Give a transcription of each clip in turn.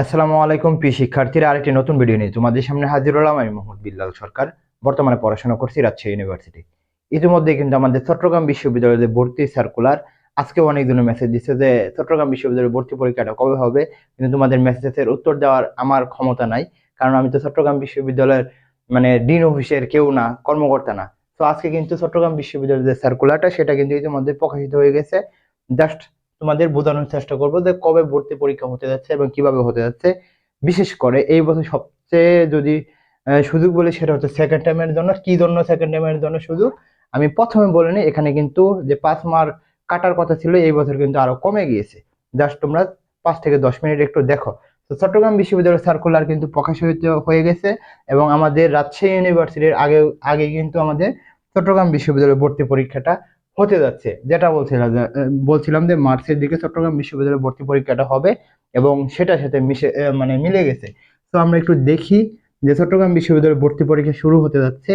আসসালামু আলাইকুম, প্রিয় শিক্ষার্থীরা, আরেকটি নতুন ভিডিও নিয়ে তোমাদের সামনে হাজির হলাম আমি মোহাম্মদ বিল্লাল সরকার, বর্তমানে পড়াশোনা করছি রাজশাহী ইউনিভার্সিটি ইতিমধ্যে কিন্তু আমাদের চট্টগ্রাম বিশ্ববিদ্যালয়ের ভর্তি সার্কুলার আজকে অনেকজনের মেসেজ দিচ্ছে যে, চট্টগ্রাম বিশ্ববিদ্যালয়ের ভর্তি পরীক্ষাটা কবে হবে? কিন্তু তোমাদের মেসেজের উত্তর দেওয়ার আমার ক্ষমতা নাই, কারণ আমি তো চট্টগ্রাম বিশ্ববিদ্যালয়ের মানে ডিন অফিসের কেউ না, কর্মকর্তা না। তো আজকে কিন্তু চট্টগ্রাম বিশ্ববিদ্যালয়ের যে সার্কুলারটা সেটা কিন্তু ইতিমধ্যে প্রকাশিত হয়ে গেছে। জাস্ট তোমাদের বোঝানোর চেষ্টা করব যে কবে ভর্তি পরীক্ষা হতে যাচ্ছে এবং কীভাবে হতে যাচ্ছে। বিশেষ করে এই বছর সবচেয়ে যদি সুযোগ বলি সেটা হচ্ছে সেকেন্ড টাইমের জন্য। কি জন্য সেকেন্ড টাইমের জন্য সুযোগ? আমি প্রথমে বলে নিই, এখানে কিন্তু যে পাঁচ মার্ক কাটার কথা ছিল, এই বছর কিন্তু আরও কমে গিয়েছে। জাস্ট তোমরা পাঁচ থেকে দশ মিনিট একটু দেখো। তো চট্টগ্রাম বিশ্ববিদ্যালয়ের সার্কুলার কিন্তু প্রকাশিত হয়ে গেছে এবং আমাদের রাজশাহী ইউনিভার্সিটির আগে আগে কিন্তু আমাদের চট্টগ্রাম বিশ্ববিদ্যালয়ের ভর্তি পরীক্ষাটা হতে যাচ্ছে। যেটা বলছিলাম বলছিলাম যে মার্চের দিকে চট্টগ্রাম বিশ্ববিদ্যালয়ের ভর্তি পরীক্ষাটা হবে এবং সেটার সাথে মিশে মানে মিলে গেছে। তো আমরা একটু দেখি যে চট্টগ্রাম বিশ্ববিদ্যালয়ের ভর্তি পরীক্ষা শুরু হতে যাচ্ছে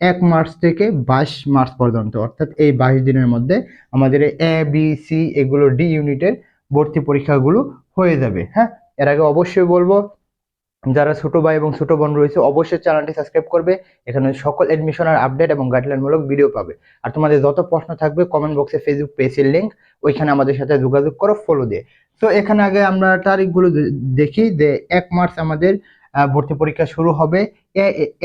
এক মার্চ থেকে বাইশ মার্চ পর্যন্ত। অর্থাৎ এই বাইশ দিনের মধ্যে আমাদের এ, বি, সি এগুলো ডি ইউনিটের ভর্তি পরীক্ষাগুলো হয়ে যাবে। হ্যাঁ এর আগে অবশ্যই বলব যারা ছোট ভাই এবং ছোট বোন রয়েছে, অবশ্যই চ্যানেলটি সাবস্ক্রাইব করবে। এখানে সকল এডমিশনের আপডেট এবং গাইডলাইনমূলক ভিডিও পাবে। আর তোমাদের যত প্রশ্ন থাকবে কমেন্ট বক্সে ফেসবুক পেজের লিঙ্ক ওইখানে আমাদের সাথে যোগাযোগ করো ফলো দিয়ে। তো এখানে আগে আমরা তারিখগুলো দেখি, যে এক মার্চ আমাদের ভর্তি পরীক্ষা শুরু হবে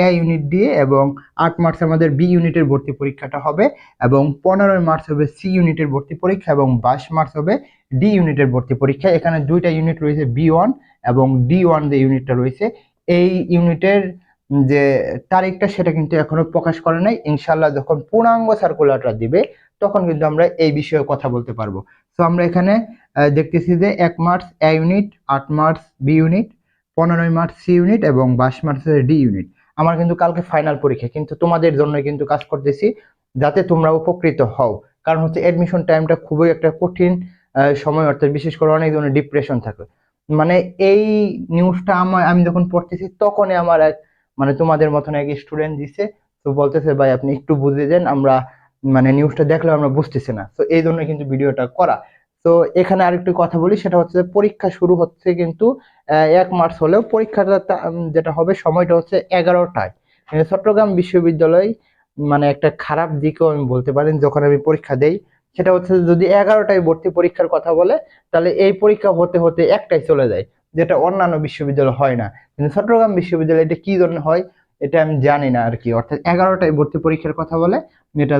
এ ইউনিট দিয়ে এবং আট মার্চ আমাদের বি ইউনিটের ভর্তি পরীক্ষাটা হবে এবং পনেরোই মার্চ হবে সি ইউনিটের ভর্তি পরীক্ষা এবং বাইশ মার্চ হবে ডি ইউনিটের ভর্তি পরীক্ষা। এখানে দুইটা ইউনিট রয়েছে বি ওয়ান এবং ডি ওয়ান যে ইউনিটটা রয়েছে, এই ইউনিটের যে তারিখটা সেটা কিন্তু এখনও প্রকাশ করে নাই। ইনশাল্লাহ যখন পূর্ণাঙ্গ সার্কুলারটা দিবে, তখন কিন্তু আমরা এই বিষয়ে কথা বলতে পারব। তো আমরা এখানে দেখতেছি যে এক মার্চ এ ইউনিট আট মার্চ বি ইউনিট পনেরোই মার্চ সি ইউনিট এবং বাইশ মার্চ ডি ইউনিট। আমার কিন্তু কালকে ফাইনাল পরীক্ষা, কিন্তু তোমাদের জন্য কিন্তু কাজ করতেছি যাতে তোমরা উপকৃত হও। কারণ হচ্ছে অ্যাডমিশন টাইমটা খুবই একটা কঠিন সময়, অর্থাৎ বিশেষ করে অনেক ধরনের ডিপ্রেশন থাকে। মানে এই নিউজটা আমার আমি যখন পড়তেছি তখনই আমার এক মানে তোমাদের মতন এক স্টুডেন্ট দিছে, তো বলতেছে, ভাই, আপনি একটু বুঝে দেন আমরা মানে নিউজটা দেখলেও আমরা বুঝতেছি না। তো এই জন্য কিন্তু ভিডিওটা করা। তো এখানে আরেকটু কথা বলি, সেটা হচ্ছে যে পরীক্ষা শুরু হচ্ছে কিন্তু এক মার্চ হলেও পরীক্ষাটা যেটা হবে সময়টা হচ্ছে এগারোটায়। চট্টগ্রাম বিশ্ববিদ্যালয় মানে একটা খারাপ দিকেও আমি বলতে পারেন যখন আমি পরীক্ষা দেই, সেটা হচ্ছে যদি এগারোটায় ভর্তি পরীক্ষার কথা বলে, তাহলে এই পরীক্ষা হতে হতে একটাই চলে যায়, যেটা অন্যান্য বিশ্ববিদ্যালয় হয় না। কিন্তু চট্টগ্রাম বিশ্ববিদ্যালয় এটা কী জন্য হয়, এটা আমি জানি না আর কি। অর্থাৎ এগারোটায় ভর্তি পরীক্ষার কথা বলে, এটা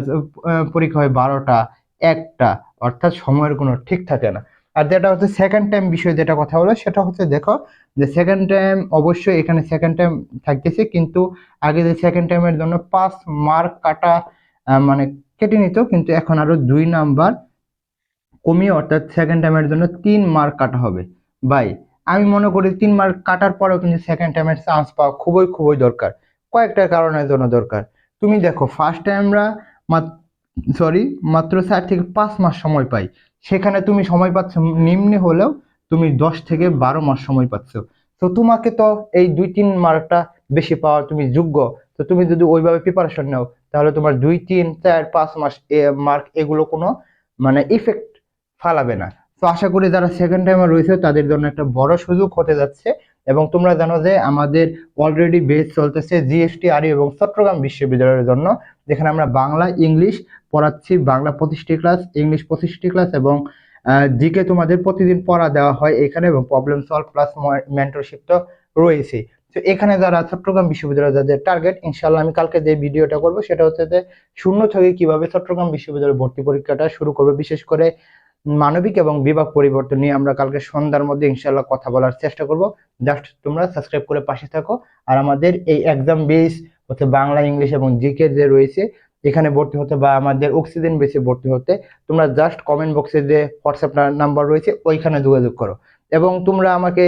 পরীক্ষা হয় বারোটা, একটা। অর্থাৎ সময়ের কোনো ঠিক থাকে না। আর যেটা হচ্ছে সেকেন্ড টাইম বিষয় যেটা কথা বলে, সেটা হচ্ছে দেখো যে সেকেন্ড টাইম অবশ্যই এখানে সেকেন্ড টাইম থাকতেছে, কিন্তু আগে যে সেকেন্ড টাইমের জন্য পাঁচ মার্ক কাটা মানে কেটে নিত, কিন্তু এখন আরও দুই নাম্বার কমিয়ে অর্থাৎ সেকেন্ড টাইমের জন্য তিন মার্ক কাটা হবে। বাই আমি মনে করি তিন মার্ক কাটার পরেও কিন্তু সেকেন্ড টাইমের চান্স পাওয়া খুবই খুবই দরকার। কয়েকটা কারণের জন্য দরকার। তুমি দেখো ফার্স্ট টাইমরা সরি মাত্র চার থেকে পাঁচ মাস সময় পাই। সেখানে তুমি সময় পাচ্ছ, নিম্নে হলেও তুমি দশ থেকে বারো মাস সময় পাচ্ছ। তো তোমাকে তো এই দুই তিন মার্কটা বেশি পাওয়ার তুমি যোগ্য। তো তুমি যদি ওইভাবে প্রিপারেশন নাও, তাহলে তোমার দুই, তিন, চার, পাঁচ মাস মার্ক এগুলো কোনো মানে ইফেক্ট ফালাবে না। তো আশা করি যারা সেকেন্ড টাইমে রয়েছে, তাদের জন্য একটা বড় সুযোগ হতে যাচ্ছে। এবং তোমরা জানো যে আমাদের অলরেডি বেস চলতেছে জিএসটি আরি এবং চট্টগ্রাম বিশ্ববিদ্যালয়ের জন্য, যেখানে আমরা বাংলা, ইংলিশ পড়াচ্ছি, বাংলা পঁচিশটি ক্লাস ইংলিশ পঁচিশটি ক্লাস এবং জিকে তোমাদের প্রতিদিন পড়া দেওয়া হয় এখানে এবং প্রবলেম সলভ প্লাস মেন্টরশিপ তো রয়েছে তো এখানে যারা চট্টগ্রাম বিশ্ববিদ্যালয় যাদের টার্গেট ইনশাল্লাহ আমি কালকে যে ভিডিওটা করব, সেটা হচ্ছে যে শূন্য থেকে কীভাবে চট্টগ্রাম বিশ্ববিদ্যালয় ভর্তি পরীক্ষাটা শুরু করবে। বিশেষ করে মানবিক এবং বিভাগ পরিবর্তন নিয়ে আমরা কালকে সন্ধ্যার মধ্যে ইনশাল্লাহ কথা বলার চেষ্টা করব। জাস্ট তোমরা সাবস্ক্রাইব করে পাশে থাকো। আর আমাদের এই এক্সাম বেস হচ্ছে বাংলা, ইংলিশ এবং জিকে যে রয়েছে, এখানে ভর্তি হতে বা আমাদের অক্সিজেন বেসে ভর্তি হতে তোমরা জাস্ট কমেন্ট বক্সে যে হোয়াটসঅ্যাপ নাম্বার রয়েছে, ওইখানে যোগাযোগ করো। এবং তোমরা আমাকে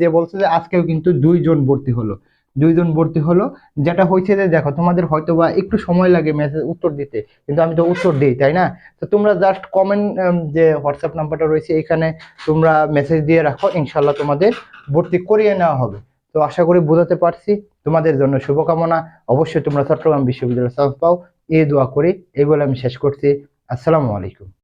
যে বলছো যে আজকেও কিন্তু দুইজন ভর্তি হলো। দুইজন ভর্তি হলো। যেটা হয়েছে যে, দেখো, তোমাদের হয়তো বা একটু সময় লাগে মেসেজ উত্তর দিতে, কিন্তু আমি তো উত্তর দিই, তাই না? তো তোমরা জাস্ট কমেন্ট যে হোয়াটসঅ্যাপ নাম্বারটা রয়েছে এখানে, তোমরা মেসেজ দিয়ে রাখো ইনশাল্লাহ তোমাদের ভর্তি করিয়ে নেওয়া হবে। তো আশা করি বোঝাতে পারছি, তোমাদের জন্য শুভকামনা। অবশ্যই তোমরা চট্টগ্রাম বিশ্ববিদ্যালয় চান্স পাও, এই দোয়া করি, এই বলে আমি শেষ করছি। আসসালামু আলাইকুম।